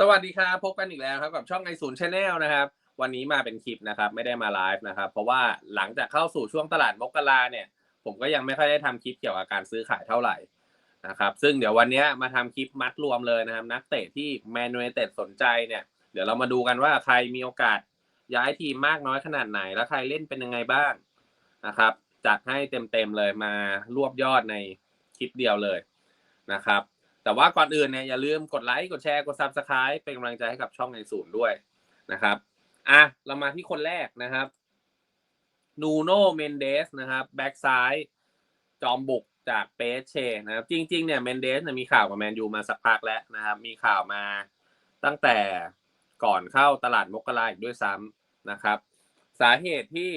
สวัสดีครับพบกันอีกแล้วครับกับช่องไอศูนย์ชาแนลนะครับ วันนี้มาเป็นคลิปนะครับ ไม่ได้มาไลฟ์นะครับ เพราะว่าหลังจากเข้าสู่ช่วงตลาดมกราเนี่ย ผมก็ยังไม่ค่อยได้ทำคลิปเกี่ยวกับการซื้อขายเท่าไหร่นะครับ ซึ่งเดี๋ยววันนี้มาทำคลิปมัดรวมเลยนะครับ นักเตะที่แมนยูไนเต็ดสนใจเนี่ย เดี๋ยวเรามาดูกันว่าใครมีโอกาสย้ายทีมมากน้อยขนาดไหน แล้วใครเล่นเป็นยังไงบ้างนะครับจัดให้เต็มๆเลยมารวบยอดในคลิปเดียวเลยนะครับ แต่ว่าก่อนอื่นเนี่ยอย่าลืมกดไลค์กดแชร์กด Subscribe เป็นกำลังใจให้กับช่องในศูนย์ด้วยนะครับอะเรามาที่คนแรกนะครับนูโนเมนเดสนะครับแบ็กซ้ายจอมบุกจากเปเชนะครับจริงๆเนี่ยเมนเดสมีข่าวกับแมนยูมาสักพักแล้วนะครับ มีข่าวมาตั้งแต่ก่อนเข้าตลาดมกราอีกด้วยซ้ำนะครับ สาเหตุที่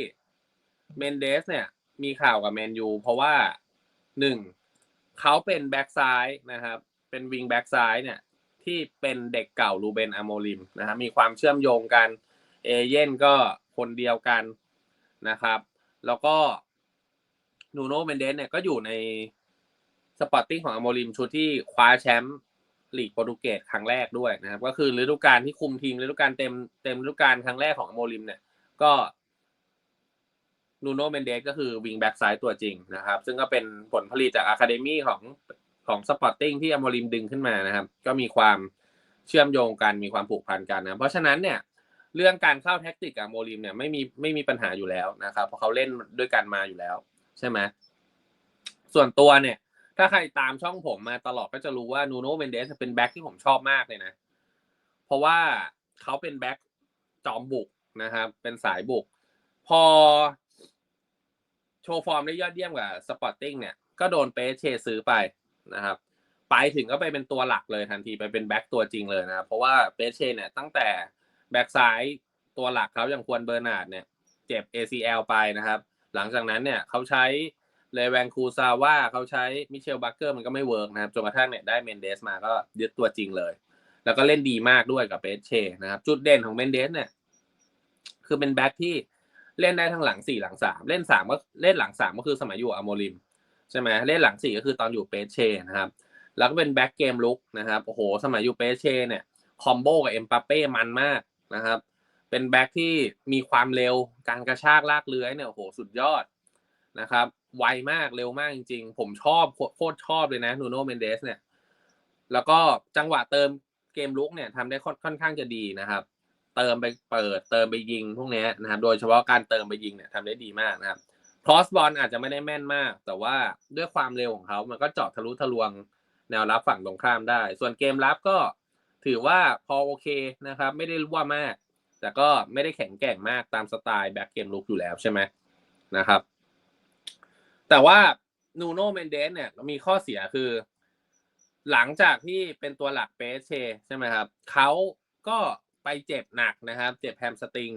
เมนเดสเนี่ยมีข่าวกับแมนยูเพราะว่าหนึ่งเขาเป็นแบ็กซ้ายนะครับ เป็นวิงแบ็กซ้ายเนี่ย ที่เป็นเด็กเก่าลูเบนอโมลิมนะครับมีความเชื่อมโยงกัน เอเย่นก็คนเดียวกันนะครับ แล้วก็นูโนเมนเดสเนี่ยก็อยู่ในสปอร์ติ้งของอโมลิมชุดที่คว้าแชมป์ลีกโปรตุเกสครั้งแรกด้วยนะครับ ก็คือฤดูกาลที่คุมทีมฤดูกาลเต็มเต็มฤดูกาลครั้งแรกของอโมลิมเนี่ยก็นูโนเมนเดสก็คือวิงแบ็กซ้ายตัวจริงนะครับ ซึ่งก็เป็นผลผลิตจากอะคาเดมี่ของ ของสปอร์ติ้งที่อโมริมดึงขึ้นมานะครับ ก็มีความเชื่อมโยงกันมีความผูกพันกันนะเพราะฉะนั้นเนี่ยเรื่องการเข้าแท็กติกกับโมริมเนี่ยไม่มีไม่มีปัญหาอยู่แล้วนะครับเพราะเขาเล่นด้วยกันมาอยู่แล้ว ใช่ไหมส่วนตัวเนี่ย ถ้าใครตามช่องผมมาตลอดก็จะรู้ว่านูโนเมนเดสเป็นแบ็กที่ผมชอบมากเลยนะ เพราะว่าเขาเป็นแบ็กจอมบุกนะครับ เป็นสายบุก พอ โชว์ฟอร์มได้ยอดเยี่ยมกับสปอร์ติ้งเนี่ย ก็โดนเปเชซื้อไป นะครับ ไปถึงก็ไปเป็นตัวหลักเลยทันทีไปเป็นแบ็กตัวจริงเลยนะครับเพราะว่าเปเชเนี่ยตั้งแต่แบ็กซ้ายตัวหลักเขาอย่างควรเบอร์นาร์ดเนี่ย เจ็บ ACL ไปนะครับ หลังจากนั้นเนี่ยเขาใช้เลแวนคูซาว่าเขาใช้มิเชลบัคเกอร์มันก็ไม่เวิร์กนะครับจนกระทั่งเนี่ยได้เมนเดสมาก็ยึดตัวจริงเลย แล้วก็เล่นดีมากด้วยกับเปเชนะครับ จุดเด่นของเมนเดสเนี่ย คือเป็นแบ็กที่เล่นได้ทั้งหลังสี่หลังสามเล่นสามก็เล่นหลังสามก็คือสมัยอยู่อโมริม ใช่ไหมเล่นหลังสี่ก็คือตอนอยู่เปเช่นะครับ แล้วก็เป็นแบ็กเกมลุกนะครับโอ้โห สมัยอยู่เปเช่เนี่ยคอมโบกับเอ็มปาเป้มันมากนะครับ เป็นแบ็กที่มีความเร็วการกระชากลากเลื้อยเนี่ยโอ้โหสุดยอดนะครับ ไวมากเร็วมากจริง ๆ ผมชอบโคตรชอบเลยนะนูโนเมนเดสเนี่ย แล้วก็จังหวะเติมเกมลุกเนี่ยทำได้ค่อนข้างจะดีนะครับ เติมไปเปิดเติมไปยิงพวกนี้นะครับ โดยเฉพาะการเติมไปยิงเนี่ยทำได้ดีมากนะครับ ครอสบอลอาจจะไม่ได้แม่นมาก แต่ว่าด้วยความเร็วของเขามันก็เจาะทะลุทะลวงแนวรับฝั่งตรงข้ามได้ ส่วนเกมรับก็ถือว่าพอโอเคนะครับ ไม่ได้รั่วมาก แต่ก็ไม่ได้แข็งแกร่งมากตามสไตล์แบ็กเกมลุกอยู่แล้วใช่ไหมนะครับ แต่ว่านูโนเมนเดสเนี่ยมีข้อเสียคือ หลังจากที่เป็นตัวหลักเปเชใช่ไหมครับเขาก็ไปเจ็บหนักนะครับ เจ็บแฮมสตริง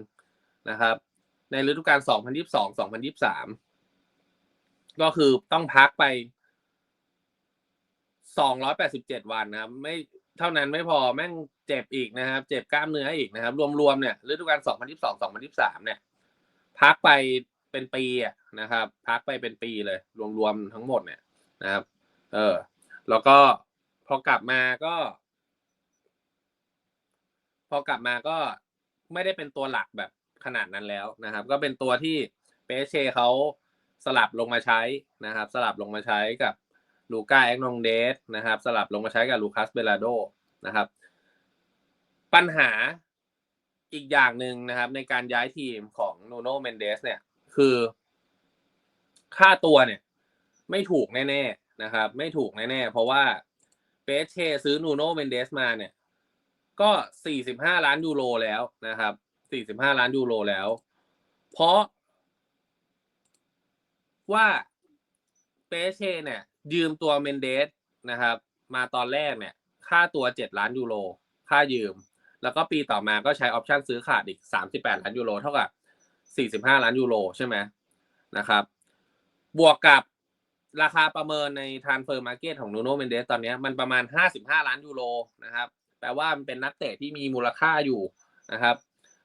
นะครับ ในฤดูกาล 2022-2023 ก็คือต้องพักไป 287 วันนะครับ ไม่เท่านั้นไม่พอแม่งเจ็บอีกนะครับ เจ็บกล้ามเนื้ออีกนะครับ รวมๆเนี่ยฤดูกาล 2022-2023 เนี่ย พักไปเป็นปีนะครับ พักไปเป็นปีเลย รวมๆทั้งหมดเนี่ยนะครับ เออ แล้วก็พอกลับมาก็ พอกลับมาก็ไม่ได้เป็นตัวหลักแบบ ขนาดนั้นแล้วนะครับ ก็เป็นตัวที่เปเช่เขาสลับลงมาใช้นะครับ สลับลงมาใช้กับลูก้าแอกนองเดสนะครับ สลับลงมาใช้กับลูคัสเบลาโดนะครับ ปัญหาอีกอย่างหนึ่งนะครับ ในการย้ายทีมของโนโนเมนเดสเนี่ยคือ ค่าตัวเนี่ย ไม่ถูกแน่ๆนะครับ ไม่ถูกแน่ๆเพราะว่าเปเช่ซื้อนูโนเมนเดสมาเนี่ย ก็สี่สิบห้าล้านยูโรแล้วนะครับ สี่สิบห้าล้านยูโรแล้ว เพราะ ว่าเปเชเนี่ย ยืมตัวเมนเดสนะครับ มาตอนแรกเนี่ย ค่าตัวเจ็ดล้านยูโรค่ายืม แล้วก็ปีต่อมาก็ใช้ออปชันซื้อขาดอีกสามสิบแปดล้านยูโรเท่ากับสี่สิบห้าล้านยูโรใช่ไหมนะครับ บวกกับราคาประเมินในทานเฟอร์มาร์เก็ตของนูโนเมนเดสตอนนี้มันประมาณห้าสิบห้าล้านยูโรนะครับ แปลว่ามันเป็นนักเตะที่มีมูลค่าอยู่นะครับ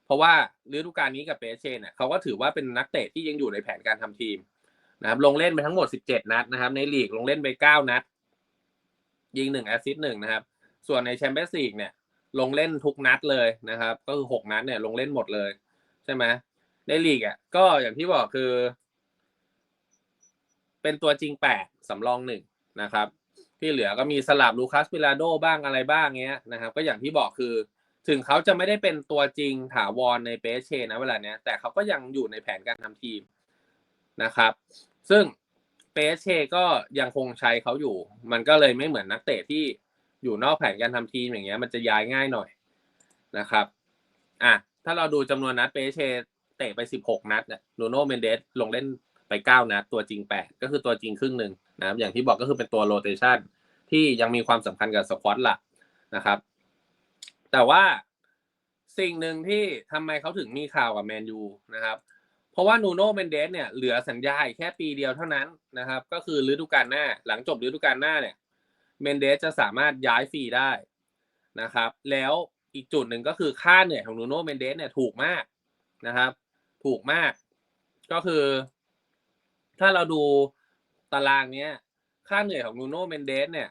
เพราะว่าฤดูกาลนี้กับเปเช่เนี่ยเขาก็ถือว่าเป็นนักเตะที่ยังอยู่ในแผนการทำทีมนะครับลงเล่นไปทั้งหมด 17 นัดนะครับ ในลีกลงเล่นไป 9 นัด ยิง 1 แอสซิสต์1นะครับ ส่วนในแชมเปี้ยนส์ลีกเนี่ย ลงเล่นทุกนัดเลยนะครับ ก็คือหกนัดเนี่ยลงเล่นหมดเลย ใช่ไหมในลีกอะก็อย่างที่บอกคือ เป็นตัวจริงแปดสำรองหนึ่งนะครับ ที่เหลือก็มีสลับลูคัสปิลาโดบ้างอะไรบ้างเงี้ยนะครับ ก็อย่างที่บอกคือ ถึงเขาจะไม่ได้เป็นตัวจริงถาวรในเปเชนะเวลาเนี้ย แต่เขาก็ยังอยู่ในแผนการทำทีมนะครับ ซึ่งเปเชก็ยังคงใช้เขาอยู่ มันก็เลยไม่เหมือนนักเตะที่อยู่นอกแผนการทำทีมอย่างเงี้ย มันจะย้ายง่ายหน่อยนะครับ อะ ถ้าเราดูจำนวนนัดเปเชเตะไปสิบหกนัดเนี่ยนูโนเมนเดสลงเล่นไปเก้านัด ตัวจริงแปดก็คือตัวจริงครึ่งหนึ่งนะครับ อย่างที่บอกก็คือเป็นตัวโรเตชันที่ยังมีความสำคัญกับสควอตหลักนะครับ แต่ว่าสิ่งหนึ่งที่ทำไมเขาถึงมีข่าวกับแมนยูนะครับ เพราะว่านูโน่เมนเดสเนี่ยเหลือสัญญาอีกแค่ปีเดียวเท่านั้นนะครับ ก็คือฤดูกาลหน้า หลังจบฤดูกาลหน้าเนี่ยเมนเดสจะสามารถย้ายฟรีได้นะครับ แล้วอีกจุดหนึ่งก็คือค่าเหนื่อยของนูโน่เมนเดสเนี่ยถูกมากนะครับ ถูกมาก ก็คือ ถ้าเราดูตารางเนี้ย ค่าเหนื่อยของนูโน่เมนเดสเนี่ย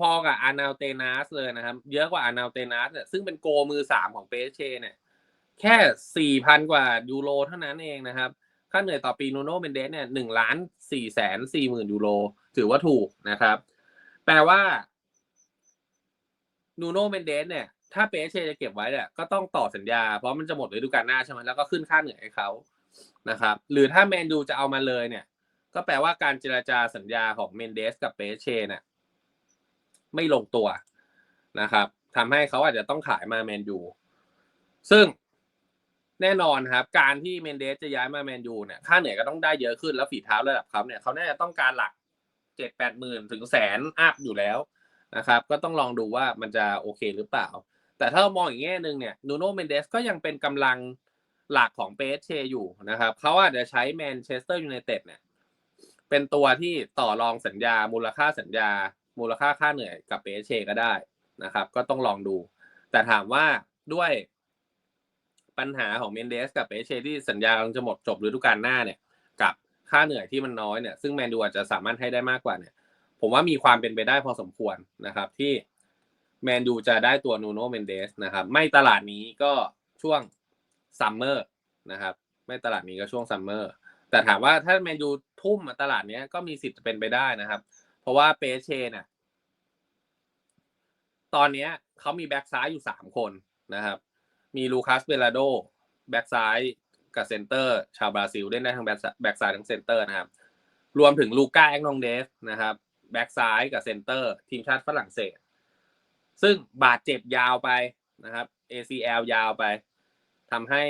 พอๆกับอานาลเตนัสเลยนะครับ เยอะกว่าอานาลเตนัสเนี่ยซึ่งเป็นโกมือสามของเปเชเนี่ย แค่สี่พันกว่ายูโรเท่านั้นเองนะครับ ค่าเหนื่อยต่อปีนูโนเมนเดสเนี่ยหนึ่งล้านสี่แสนสี่หมื่นยูโรถือว่าถูกนะครับ แปลว่านูโนเมนเดสเนี่ย ถ้าเปเชจะเก็บไว้เนี่ยก็ต้องต่อสัญญา เพราะมันจะหมดฤดูกาลหน้าใช่ไหมแล้วก็ขึ้นค่าเหนื่อยให้เขานะครับ หรือถ้าแมนยูจะเอามาเลยเนี่ย ก็แปลว่าการเจราจาสัญญาของเมนเดสกับเปเชเนี่ย ไม่ลงตัวนะครับทำให้เขาอาจจะต้องขายมาแมนยูซึ่งแน่นอนครับ การที่เมนเดสจะย้ายมาแมนยูเนี่ยค่าเหนื่อยก็ต้องได้เยอะขึ้นแล้วฝีเท้าระดับเขาเนี่ยเขาแน่จะต้องการหลักเจ็ดแปดหมื่นถึงแสนอัพอยู่แล้วนะครับ ก็ต้องลองดูว่ามันจะโอเคหรือเปล่า แต่ถ้าเรามองอีกแง่หนึ่งเนี่ยนูโนเมนเดสก็ยังเป็นกำลังหลักของเปเชอยู่นะครับเขาอาจจะใช้แมนเชสเตอร์ยูไนเต็ดเนี่ยเป็นตัวที่ต่อรองสัญญามูลค่าสัญญา มูลค่าค่าเหนื่อยกับเปเชก็ได้นะครับ ก็ต้องลองดู แต่ถามว่าด้วยปัญหาของเมนเดสกับเปเชที่สัญญากำลังจะหมดจบฤดูกาลหน้าเนี่ย กับค่าเหนื่อยที่มันน้อยเนี่ยซึ่งแมนดูอาจจะสามารถให้ได้มากกว่าเนี่ย ผมว่ามีความเป็นไปได้พอสมควรนะครับ ที่แมนดูจะได้ตัวนูโนเมนเดสนะครับ ไม่ตลาดนี้ก็ช่วงซัมเมอร์นะครับ ไม่ตลาดนี้ก็ช่วงซัมเมอร์แต่ถามว่าถ้าแมนยูทุ่มมาตลาดนี้ก็มีสิทธิ์จะเป็นไปได้นะครับ เพราะว่าเปเชเนี่ยตอนเนี้ยเขามีแบ็กซ้ายอยู่สามคนนะครับ มีลูคัสเบลาโดแบ็กซ้ายกับเซนเตอร์ ชาวบราซิลเล่นได้ทั้งแบ็กซ้ายทั้งเซนเตอร์นะครับ รวมถึงลูก้าแองนองเดฟนะครับแบ็กซ้ายกับเซนเตอร์ ทีมชาติฝรั่งเศส ซึ่งบาดเจ็บยาวไปนะครับ ACL ยาวไปทำให้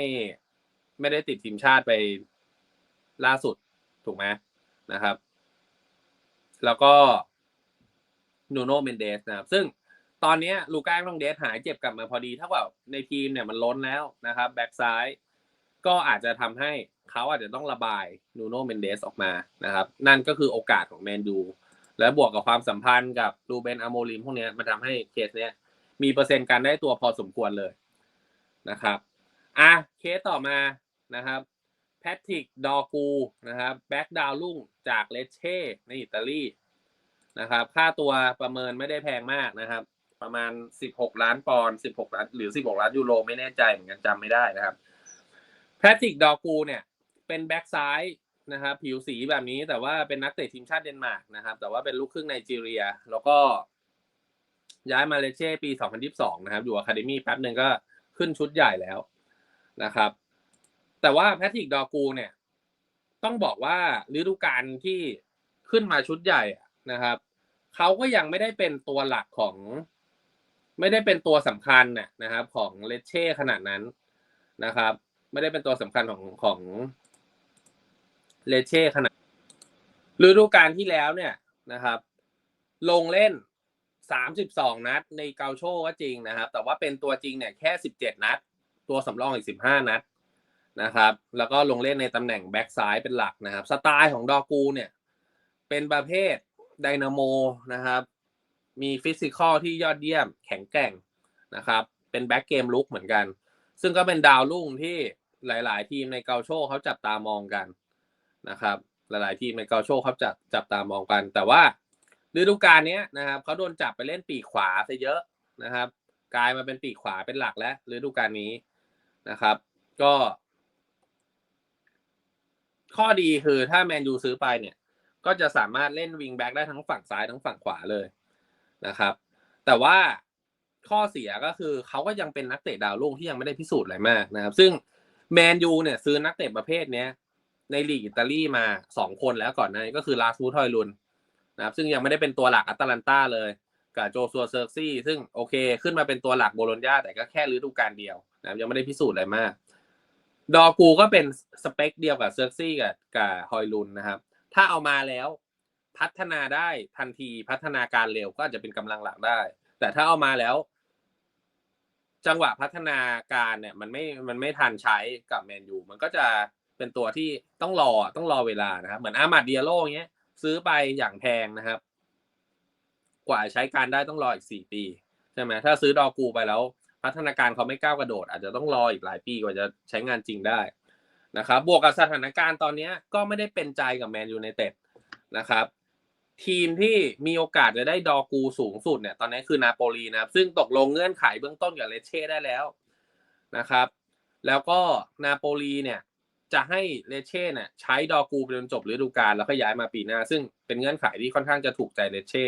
ไม่ได้ติดทีมชาติไปล่าสุดถูกไหมนะครับ แล้วก็นูโนเมนเดสนะครับ ซึ่งตอนนี้ลูก้าต้องเดสหายเจ็บกลับมาพอดีเท่ากับในทีมเนี่ยมันล้นแล้วนะครับ แบ็กซ้ายก็อาจจะทำให้เขาอาจจะต้องระบายนูโนเมนเดสออกมานะครับ นั่นก็คือโอกาสของแมนยูและบวกกับความสัมพันธ์กับลูเบนอโมลิมพวกนี้มันทำให้เคสเนี้ยมีเปอร์เซ็นต์การได้ตัวพอสมควรเลยนะครับ อะเคสต่อมานะครับ แพทริกดอกูนะครับแบ็กดาวลุ่งจากเลเช่ในอิตาลีนะครับ ค่าตัวประเมินไม่ได้แพงมากนะครับ ประมาณ 16 ล้านปอนด์16ล้านหรือ 16 ล้านยูโรไม่แน่ใจเหมือนกันจำไม่ได้นะครับแพทริกดอกูเนี่ยเป็นแบ็กซ้ายนะครับผิวสีแบบนี้แต่ว่าเป็นนักเตะทีมชาติเดนมาร์กนะครับ แต่ว่าเป็นลูกครึ่งไนจีเรีย แล้วก็ย้ายมาเลเช่ปี 2022 นะครับ อยู่อะคาเดมี่แป๊บหนึ่งก็ขึ้นชุดใหญ่แล้วนะครับ แต่ว่าแพทริกดอกูเนี่ย ต้องบอกว่าฤดูกาลที่ขึ้นมาชุดใหญ่นะครับเขาก็ยังไม่ได้เป็นตัวหลักของ ไม่ได้เป็นตัวสำคัญน่ะนะครับ ของเลเช่ขนาดนั้นนะครับ ไม่ได้เป็นตัวสำคัญของของเลเช่ขนาดฤดูกาลที่แล้วเนี่ยนะครับ ลงเล่น32นัด ในเกาโชก็จริงนะครับ แต่ว่าเป็นตัวจริงเนี่ยแค่17นัด ตัวสำรองอีก15นัด นะครับ แล้วก็ลงเล่นในตำแหน่งแบ็กซ้ายเป็นหลักนะครับ สไตล์ของดอกูเนี่ย เป็นประเภทไดนาโมนะครับ มีฟิสิกอลที่ยอดเยี่ยมแข็งแกร่งนะครับ เป็นแบ็กเกมลุกเหมือนกัน ซึ่งก็เป็นดาวรุ่งที่หลาย ๆ ทีมในเกาโชเขาจับตามองกันนะครับ หลาย ๆ ทีมในเกาโชเขาจับจับตามองกัน แต่ว่าฤดูกาลนี้นะครับเขาโดนจับไปเล่นปีกขวาซะเยอะนะครับ กลายมาเป็นปีกขวาเป็นหลักแล้วฤดูกาลนี้นะครับ ก็ ข้อดีคือถ้าแมนยูซื้อไปเนี่ย ก็จะสามารถเล่นวิงแบ็กได้ทั้งฝั่งซ้ายทั้งฝั่งขวาเลยนะครับ แต่ว่าข้อเสียก็คือเขาก็ยังเป็นนักเตะดาวรุ่งที่ยังไม่ได้พิสูจน์อะไรมากนะครับ ซึ่งแมนยูเนี่ยซื้อนักเตะประเภทเนี้ยในลีกอิตาลีมาสองคนแล้วก่อนหน้านี้ก็คือลาซูทอยลุนนะครับซึ่งยังไม่ได้เป็นตัวหลักอัตแลนตาเลยกับโจซัวเซอร์ซี่ซึ่งโอเค ขึ้นมาเป็นตัวหลักโบโลญญาแต่ก็แค่ฤดูกาลเดียวนะครับยังไม่ได้พิสูจน์อะไรมาก ดอกูก็เป็นสเปคเดียวกับเซอร์ซี่กับกับฮอยลุนนะครับ ถ้าเอามาแล้วพัฒนาได้ทันทีพัฒนาการเร็วก็อาจจะเป็นกำลังหลักได้ แต่ถ้าเอามาแล้ว จังหวะพัฒนาการเนี่ย มันไม่มันไม่ทันใช้กับแมนยูมันก็จะเป็นตัวที่ต้องรอต้องรอเวลานะครับ เหมือนอามาดเดียโลเงี้ย ซื้อไปอย่างแพงนะครับ กว่าใช้การได้ต้องรออีกสี่ปีใช่ไหมถ้าซื้อดอกูไปแล้ว พัฒนาการเขาไม่ก้าวกระโดด อาจจะต้องรออีกหลายปีกว่าจะใช้งานจริงได้นะครับ บวกกับสถานการณ์ตอนนี้ก็ไม่ได้เป็นใจกับแมนยูในเต็ดนะครับ ทีมที่มีโอกาสจะได้ดอกูสูงสุดเนี่ยตอนนี้คือนาโปลีนะครับ ซึ่งตกลงเงื่อนไขเบื้องต้นกับเลเช่ได้แล้วนะครับ แล้วก็นาโปลีเนี่ยจะให้เลเช่เนี่ยใช้ดอกูไปจนจบฤดูกาลแล้วก็ย้ายมาปีหน้า ซึ่งเป็นเงื่อนไขที่ค่อนข้างจะถูกใจเลเช่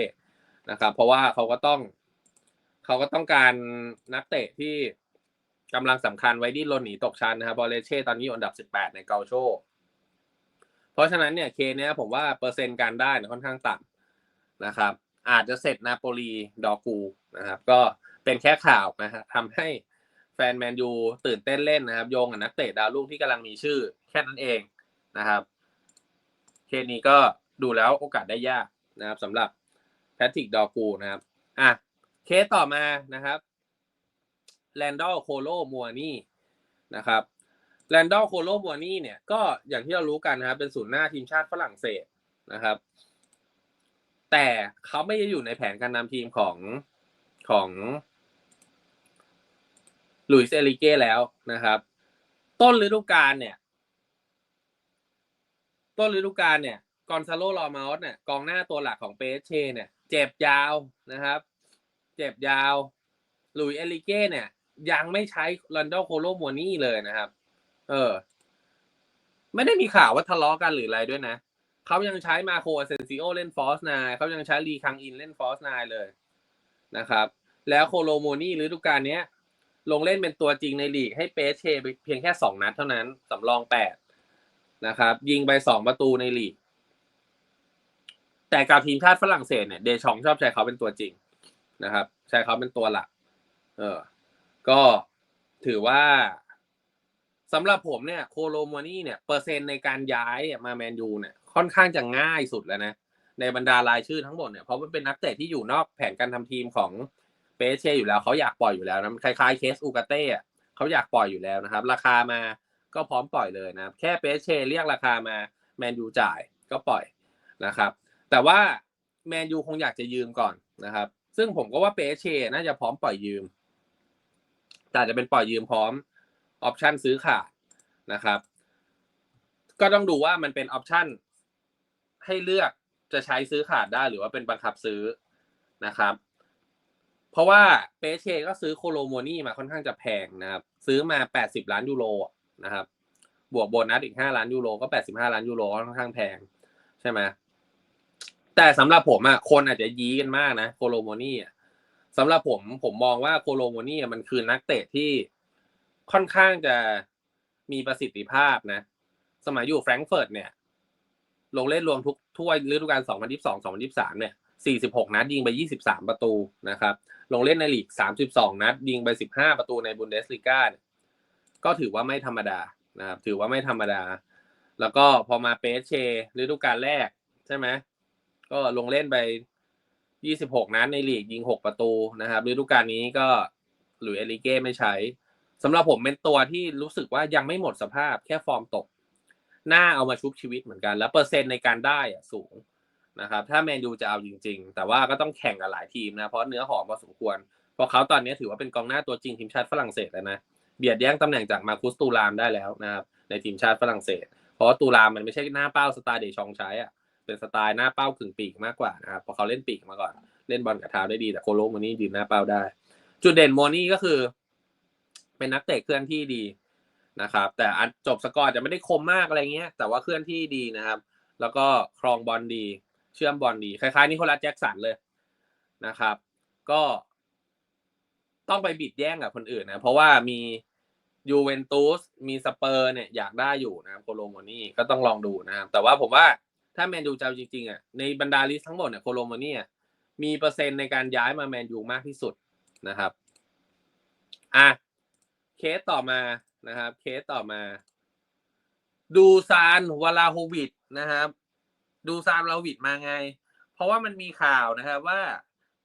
นะครับ เพราะว่าเขาก็ต้อง เขาก็ต้องการนักเตะที่กำลังสำคัญไว้ดิ้นรนหนีตกชั้นนะครับบอลเลเช่ตอนนี้อยู่อันดับ 18 ในเกาโช เพราะฉะนั้นเนี่ยเคเนี้ยผมว่าเปอร์เซ็นต์การได้เนี่ยค่อนข้างต่ำนะครับ อาจจะเสร็จนาโปลีดอกูนะครับ ก็เป็นแค่ข่าวนะฮะทำให้แฟนแมนยูตื่นเต้นเล่นนะครับ โยงกับนักเตะดาวรุ่งที่กำลังมีชื่อแค่นั้นเองนะครับ เคสนี้ก็ดูแล้วโอกาสได้ยากนะครับสำหรับแพทริกดอกูนะครับอะ เคสต่อมานะครับแลนดอลโคโลมัวนี่นะครับแลนดอลโคโลมัวนี่เนี่ยก็อย่างที่เรารู้กันนะครับ เป็นศูนย์หน้าทีมชาติฝรั่งเศสนะครับ แต่เขาไม่ได้อยู่ในแผนการนำทีมของของลุยส์เอลิเก้แล้วนะครับ ต้นฤดูกาลเนี่ย ต้นฤดูกาลเนี่ยกอนซาโลลอมาอสเนี่ยกองหน้าตัวหลักของเปเชเนี่ย เจ็บยาวนะครับ เจ็บยาวลุยเอลิเก้เนี่ย ยังไม่ใช้ลันดอโคโลมัวนี่เลยนะครับ เออ ไม่ได้มีข่าวว่าทะเลาะกันหรืออะไรด้วยนะเขายังใช้มาโคเซนซิโอเล่นฟอสนายเขายังใช้รีคังอินเล่นฟอสนายเลยนะครับ แล้วโคโลโมนี่ฤดูกาลเนี้ยลงเล่นเป็นตัวจริงในลีกให้เปเชเพียงแค่สองนัดเท่านั้นสำรองแปดนะครับ ยิงไปสองประตูในลีก แต่กับทีมชาติฝรั่งเศสเนี่ยเดชองชอบใช้เขาเป็นตัวจริง นะครับ ใช้เขาเป็นตัวหลัก เออ ก็ถือว่าสำหรับผมเนี่ยโคโลโมนี่เนี่ยเปอร์เซ็นต์ในการย้ายมาแมนยูเนี่ยค่อนข้างจะง่ายสุดแล้วนะ ในบรรดารายชื่อทั้งหมดเนี่ยเพราะมันเป็นนักเตะที่อยู่นอกแผนการทำทีมของเปเช่อยู่แล้วเขาอยากปล่อยอยู่แล้วนะคล้ายๆเคสอูกาเต้เขาอยากปล่อยอยู่แล้วนะครับ ราคามาก็พร้อมปล่อยเลยนะแค่เปเช่เรียกราคามาแมนยูจ่ายก็ปล่อยนะครับ แต่ว่าแมนยูคงอยากจะยืมก่อนนะครับ ซึ่งผมก็ว่าเปเช่น่าจะพร้อมปล่อยยืม แต่จะเป็นปล่อยยืมพร้อมออปชันซื้อขาดนะครับ ก็ต้องดูว่ามันเป็นออปชันให้เลือกจะใช้ซื้อขาดได้หรือว่าเป็นบังคับซื้อนะครับ เพราะว่าเปเช่ก็ซื้อโคโลโมนี่มาค่อนข้างจะแพงนะครับ ซื้อมา 80 ล้านยูโรนะครับ บวกโบนัสอีก 5 ล้านยูโรก็ 85 ล้านยูโรค่อนข้างแพงใช่ไหม แต่สำหรับผมอะคนอาจจะยี้กันมากนะโคโลโมนี่อะสำหรับผมผมมองว่าโคโลโมนี่มันคือนักเตะที่ค่อนข้างจะมีประสิทธิภาพนะ สมัยอยู่แฟรงก์เฟิร์ตเนี่ย ลงเล่นรวมทุกถ้วฤดูกาล 2022 2023 เนี่ย 46 นัดยิงไป 23 ประตูนะครับ ลงเล่นในลีก 32 นัดยิงไป 15 ประตูในบุนเดสลีกาก็ถือว่าไม่ธรรมดานะครับ ถือว่าไม่ธรรมดา แล้วก็พอมาเปเชฤดูกาลแรกใช่ไหม ก็ลงเล่นไป 26 นัดในลีกยิง 6 ประตูนะครับฤดูกาลนี้ก็หลุยเอลิเก้ไม่ใช้สำหรับผมเป็นตัวที่รู้สึกว่ายังไม่หมดสภาพแค่ฟอร์มตก หน้าเอามาชุบชีวิตเหมือนกัน แล้วเปอร์เซ็นต์ในการได้อะสูงนะครับ ถ้าแมนยูจะเอาจริง ๆ แต่ว่าก็ต้องแข่งกับหลายทีมนะเพราะเนื้อหอมพอสมควรเพราะเขาตอนนี้ถือว่าเป็นกองหน้าตัวจริงทีมชาติฝรั่งเศสแล้วนะเบียดแย่งตำแหน่งจากมาคุสตูรามได้แล้วนะครับในทีมชาติฝรั่งเศส เพราะตูรามมันไม่ใช่หน้าเป้าสไตล์เดชองใช้อะ เป็นสไตล์หน้าเป้ากึ่งปีกมากกว่านะครับเพราะเขาเล่นปีกมาก่อน เล่นบอลกับเท้าได้ดีแต่โคโลโมนี่ยืนหน้าเป้าได้ จุดเด่นโมนี่ก็คือ เป็นนักเตะเคลื่อนที่ดีนะครับ แต่อันจบสกอร์จะไม่ได้คมมากอะไรเงี้ย แต่ว่าเคลื่อนที่ดีนะครับ แล้วก็ครองบอลดี เชื่อมบอลดีคล้ายๆนิโคลัสแจ็คสันเลยนะครับ ก็ต้องไปบิดแย่งกับคนอื่นนะ เพราะว่ามียูเวนตุสมีสเปอร์เนี่ยอยากได้อยู่นะครับโคโลโมนี่ก็ต้องลองดูนะครับแต่ว่าผมว่า ถ้าแมนยูจะเอาจริงๆอะในบรรดาลิสทั้งหมดเนี่ยโคโลโมนี่มีเปอร์เซ็นต์ในการย้ายมาแมนยูมากที่สุดนะครับอะเคสต่อมานะครับ เคสต่อมา ดูซานวลาโฮวิดนะครับ ดูซานวลาวิดมาไง เพราะว่ามันมีข่าวนะครับว่า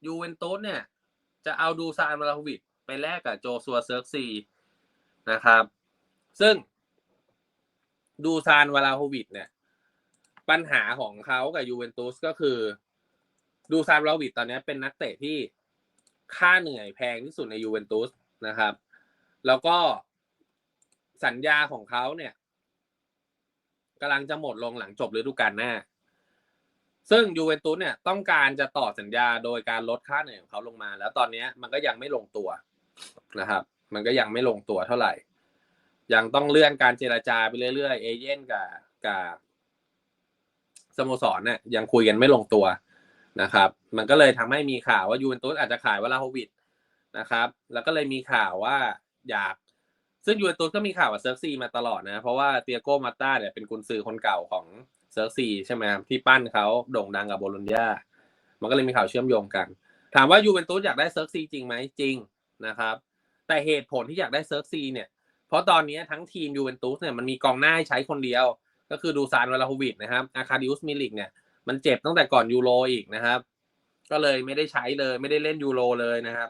ยูเวนตุสเนี่ย จะเอาดูซานวลาโฮวิดไปแลกกับโจซัวเซิร์กซีนะครับ ซึ่งดูซานวลาโฮวิดเนี่ย ปัญหาของเขากับยูเวนตุสก็คือ ดูซานวลาวิดตอนนี้เป็นนักเตะที่ค่าเหนื่อยแพงที่สุดในยูเวนตุสนะครับ แล้วก็สัญญาของเขาเนี่ยกำลังจะหมดลงหลังจบฤดูกาลหน้า ซึ่งยูเวนตุสเนี่ยต้องการจะต่อสัญญาโดยการลดค่าเหนื่อยของเขาลงมา แล้วตอนนี้มันก็ยังไม่ลงตัวนะครับ มันก็ยังไม่ลงตัวเท่าไหร่ ยังต้องเลื่อนการเจรจาไปเรื่อยๆ เอเย่นกับกับ สโมสรเนี่ยยังคุยกันไม่ลงตัวนะครับ มันก็เลยทำให้มีข่าวว่ายูเวนตุสอาจจะขายวลาโฮวิดนะครับ แล้วก็เลยมีข่าวว่าอยาก ซึ่งยูเวนตุสก็มีข่าวกับเซิร์กซีมาตลอดนะ เพราะว่าเตียโกมาต้าเนี่ยเป็นกุนซือคนเก่าของเซิร์กซีใช่ไหมครับที่ปั้นเขาโด่งดังกับโบโลญญามันก็เลยมีข่าวเชื่อมโยงกัน ถามว่ายูเวนตุสอยากได้เซิร์กซีจริงไหมจริงนะครับ แต่เหตุผลที่อยากได้เซิร์กซีเนี่ย เพราะตอนนี้ทั้งทีมยูเวนตุสเนี่ยมันมีกองหน้าให้ใช้คนเดียว ก็คือดูซานวลาโฮวิดนะครับอาคาดิอุสมิลิกเนี่ยมันเจ็บตั้งแต่ก่อนยูโรอีกนะครับ ก็เลยไม่ได้ใช้เลย ไม่ได้เล่นยูโรเลยนะครับ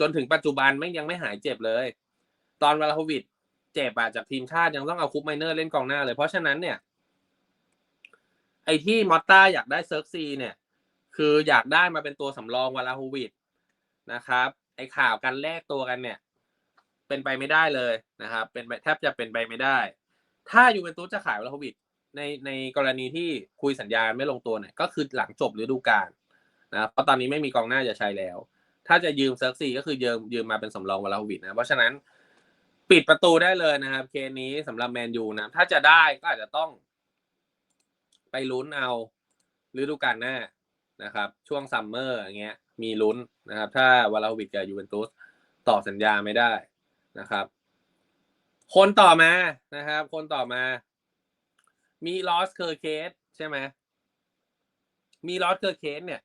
จนถึงปัจจุบันไม่ยังไม่หายเจ็บเลย ตอนวลาโฮวิดเจ็บอะจากทีมชาติยังต้องเอาคุปไมเนอร์เล่นกองหน้าเลย เพราะฉะนั้นเนี่ย ไอที่มอตตาอยากได้เซิร์กซีเนี่ย คืออยากได้มาเป็นตัวสำรองวลาโฮวิดนะครับ ไอข่าวกันแลกตัวกันเนี่ย เป็นไปไม่ได้เลยนะครับ เป็นไปแทบจะเป็นไปไม่ได้ ถ้ายูเวนตุสจะขายวลาโฮวิดในในกรณีที่คุยสัญญาไม่ลงตัวเนี่ยก็คือหลังจบฤดูกาลนะเพราะตอนนี้ไม่มีกองหน้าจะใช้แล้ว ถ้าจะยืมเซิร์กซีก็คือยืมยืมมาเป็นสำรองวลาโฮวิดนะเพราะฉะนั้นปิดประตูได้เลยนะครับ เคสนี้สำหรับแมนยูนะ ถ้าจะได้ก็อาจจะต้อง ไปลุ้นเอาฤดูกาลหน้านะครับ ช่วงซัมเมอร์อย่างเงี้ย มีลุ้นนะครับ ถ้าวลาโฮวิดกับยูเวนตุสต่อสัญญาไม่ได้นะครับ คนต่อมานะครับ คนต่อมา มีลอสเคอร์เคสใช่ไหมมีลอสเคอร์เคสเนี่ย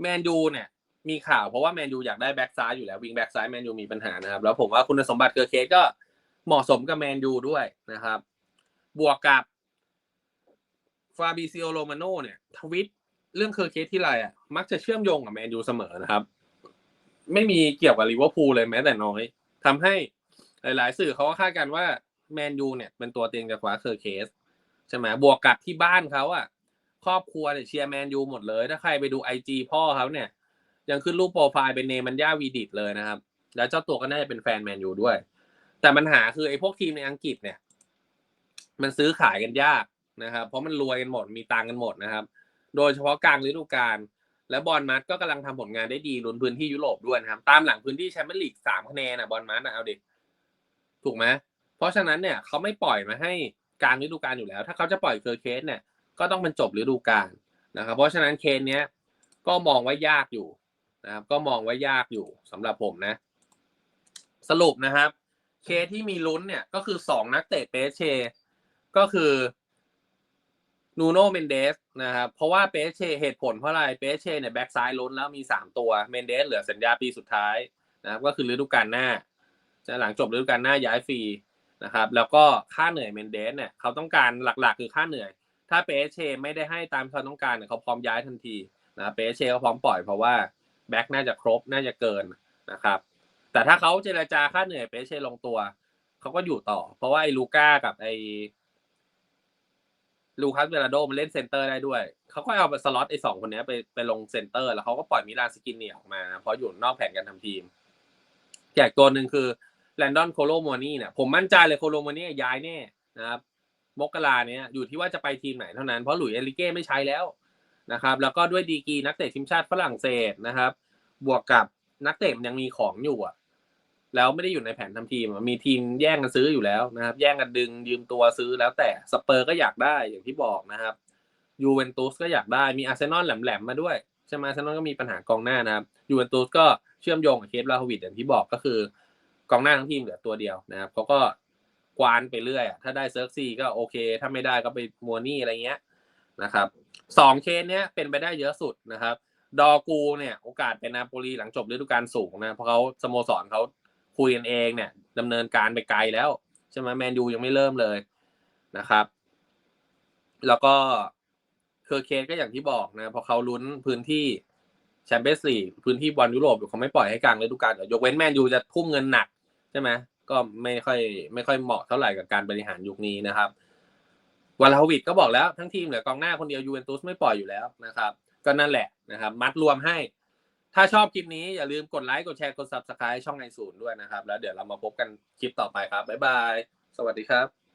แมนยูเนี่ย มีข่าวเพราะว่าแมนยูอยากได้แบ็กซ้ายอยู่แล้ววิงแบ็กซ้ายแมนยูมีปัญหานะครับ แล้วผมว่าคุณสมบัติเคอร์เคสก็เหมาะสมกับแมนยูด้วยนะครับ บวกกับฟาบิซิโอโรมาโนเนี่ยทวิตเรื่องเคอร์เคสที่ไรอะ มักจะเชื่อมโยงกับแมนยูเสมอนะครับ ไม่มีเกี่ยวกับลิเวอร์พูลเลยแม้แต่น้อยทำให้ หลาย ๆ สื่อเขาก็คาดกันว่าแมนยูเนี่ยเป็นตัวเต็งจะคว้าเคอร์เคสใช่ไหมบวกกับที่บ้านเขาอะครอบครัวเนี่ยเชียร์แมนยูหมดเลย ถ้าใครไปดูไอจีพ่อเขาเนี่ย ยังขึ้นรูปโปรไฟล์เป็นเนมันย่าวีดิตเลยนะครับ แล้วเจ้าตัวก็น่าจะเป็นแฟนแมนยูด้วย แต่ปัญหาคือไอ้พวกทีมในอังกฤษเนี่ย มันซื้อขายกันยากนะครับ เพราะมันรวยกันหมดมีตังกันหมดนะครับ โดยเฉพาะกลางฤดูกาลและบอลมัดก็กำลังทำผลงานได้ดีลุ้นพื้นที่ยุโรปด้วยนะครับ ตามหลังพื้นที่แชมเปี้ยนลีกสามคะแนนนะบอลมัดนะเอาดิ ถูกไหมเพราะฉะนั้นเนี่ยเขาไม่ปล่อยมาให้กลางฤดูกาลอยู่แล้ว ถ้าเขาจะปล่อยเคอร์เคสเนี่ยก็ต้องเป็นจบฤดูกาลนะครับ เพราะฉะนั้นเคสเนี้ยก็มองว่ายากอยู่นะครับ ก็มองว่ายากอยู่สำหรับผมนะ สรุปนะครับ เคสที่มีลุ้นเนี่ยก็คือสองนักเตะเปเช ก็คือนูโนเมนเดสนะครับเพราะว่าเปเชเหตุผลเพราะอะไรเปเชเนี่ยแบ็กซ้ายลุ้นแล้วมีสามตัวเมนเดสเหลือสัญญาปีสุดท้ายนะครับก็คือฤดูกาลหน้า หลังจบฤดูกาลหน้าย้ายฟรีนะครับ แล้วก็ค่าเหนื่อยเมนเดสเนี่ยเขาต้องการหลักๆ คือค่าเหนื่อย ถ้าเปเชไม่ได้ให้ตามเขาต้องการเนี่ยเขาพร้อมย้ายทันทีนะเปเชเขาพร้อมปล่อยเพราะว่าแบ็กน่าจะครบน่าจะเกินนะครับ แต่ถ้าเขาเจรจาค่าเหนื่อยเปเชลงตัวเขาก็อยู่ต่อ เพราะว่าไอ้ลูก้ากับไอ้ลูคัสเวลาโดมันเล่นเซนเตอร์ได้ด้วย เขาก็เอาสล็อตไอ้สองคนนี้ไปไปลงเซนเตอร์ แล้วเขาก็ปล่อยมิลานสกินเนียออกมา เพราะอยู่นอกแผนการทำทีม แจกตัวหนึ่งคือ แลนดอนโคโลโมนี่เนี่ยผมมั่นใจเลยโคโลโมนี่ย้ายแน่นะครับมกราเนี้ยอยู่ที่ว่าจะไปทีมไหนเท่านั้น เพราะหลุยส์เอลิเก้ไม่ใช้แล้วนะครับ แล้วก็ด้วยดีกีนักเตะทีมชาติฝรั่งเศสนะครับ บวกกับนักเตะมันยังมีของอยู่อะ แล้วไม่ได้อยู่ในแผนทำทีมมีทีมแย่งกันซื้ออยู่แล้วนะครับ แย่งกันดึงยืมตัวซื้อแล้วแต่สเปอร์ก็อยากได้อย่างที่บอกนะครับยูเวนตุสก็อยากได้มีอาร์เซนอลแหลมๆมาด้วยใช่ไหมอาร์เซนอลก็มีปัญหากองหน้านะครับยูเวนตุสก็เชื่อมโยงกับเคสลาฮวิดอย่างที่บอกก็คือ กองหน้าทั้งทีมเหลือตัวเดียวนะครับเขาก็กวานไปเรื่อยอะถ้าได้เซิร์กซีก็โอเค ถ้าไม่ได้ก็ไปมัวนี่อะไรเงี้ยนะครับสองเคสเนี้ยเป็นไปได้เยอะสุดนะครับ ดอกูเนี่ยโอกาสเป็นนาโปลีหลังจบฤดูกาลสูงนะเพราะเขาสโมสรเขาคุยกันเองเนี่ยดำเนินการไปไกลแล้วใช่ไหมแมนยูยังไม่เริ่มเลยนะครับ แล้วก็เคอร์เคนก็อย่างที่บอกนะพราะเขาลุ้นพื้นที่แชมเปี้ยนส์ลีกพื้นที่บอลยุโรปอยู่เขาไม่ปล่อยให้กลางฤดูกาลยกเว้นแมนยูจะทุ่มเงินหนัก ช่ไหมก็ไม่ค่อยไม่ค่อยเหมาะเท่าไหร่กับการบริหารยุคนี้นะครับวาลาวิดก็บอกแล้วทั้งทีมเหลือกองหน้าคนเดียวยูเวนตุสไม่ปล่อยอยู่แล้วนะครับ ก็นั่นแหละนะครับ มัดรวมให้ ถ้าชอบคลิปนี้อย่าลืมกดไลค์กดแชร์กดซับสไคร b e ช่องไอศูนย์ด้วยนะครับ แล้วเดี๋ยวเรามาพบกันคลิปต่อไปครับ บ๊ายบาย สวัสดีครับ